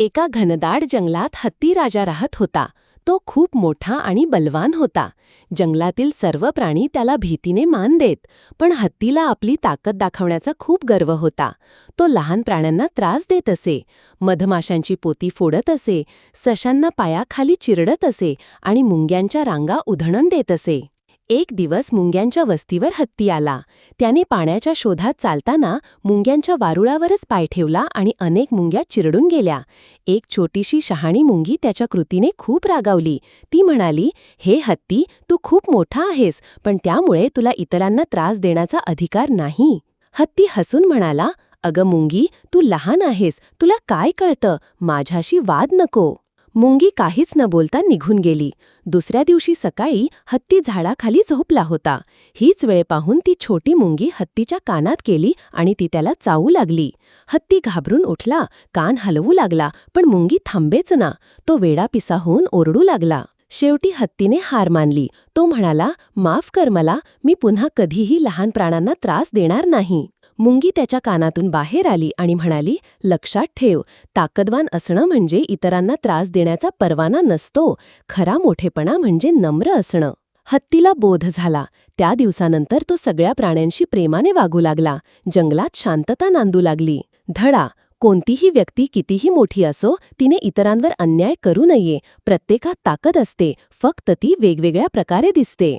एका घनदाट जंगलात हत्ती राजा राहत होता. तो खूप मोठा आणि बलवान होता. जंगलातील सर्व प्राणी त्याला भीतीने मान देत पण हत्तीला आपली ताकद दाखवण्याचा खूप गर्व होता. तो लहान प्राण्यांना त्रास देत असे मधमाशांची पोती फोडत असे सशांना पायाखाली चिरडत असे आणि मुंग्यांच्या रांगा उधळण देत असे. एक दिवस मुंग्यांच्या वस्तीवर हत्ती आला. त्याने पाण्याच्या शोधात चालताना मुंग्यांच्या वारुळावरच पाय ठेवला आणि अनेक मुंग्या चिरडून गेल्या. एक छोटीशी शहाणी मुंगी त्याच्या कृतीने खूप रागावली. ती म्हणाली हे हत्ती तू खूप मोठा आहेस पण त्यामुळे तुला इतरांना त्रास देण्याचा अधिकार नाही. हत्ती हसून म्हणाला अगं मुंगी तू लहान आहेस तुला काय कळतं? माझ्याशी वाद नको. मुंगी काहीच न बोलता निघून गेली. दुसऱ्या दिवशी सकाळी हत्ती झाडाखाली झोपला होता. हीच वेळ पाहून ती छोटी मुंगी हत्तीच्या कानात गेली आणि ती त्याला चावू लागली. हत्ती घाबरून उठला कान हलवू लागला पण मुंगी थांबेच ना. तो वेडापिसा होऊन ओरडू लागला. शेवटी हत्तीने हार मानली. तो म्हणाला माफ कर मला मी पुन्हा कधीही लहान प्राणांना त्रास देणार नाही. मुंगी त्याच्या कानातून बाहेर आली आणि म्हणाली लक्षात ठेव ताकदवान असणं म्हणजे इतरांना त्रास देण्याचा परवाना नसतो. खरा मोठेपणा म्हणजे नम्र असणं. हत्तीला बोध झाला. त्या दिवसानंतर तो सगळ्या प्राण्यांशी प्रेमाने वागू लागला. जंगलात शांतता नांदू लागली. धडा कोणतीही व्यक्ती कितीही मोठी असो तिने इतरांवर अन्याय करू नये. प्रत्येकात ताकद असते. फक्त ती वेगवेगळ्या प्रकारे दिसते.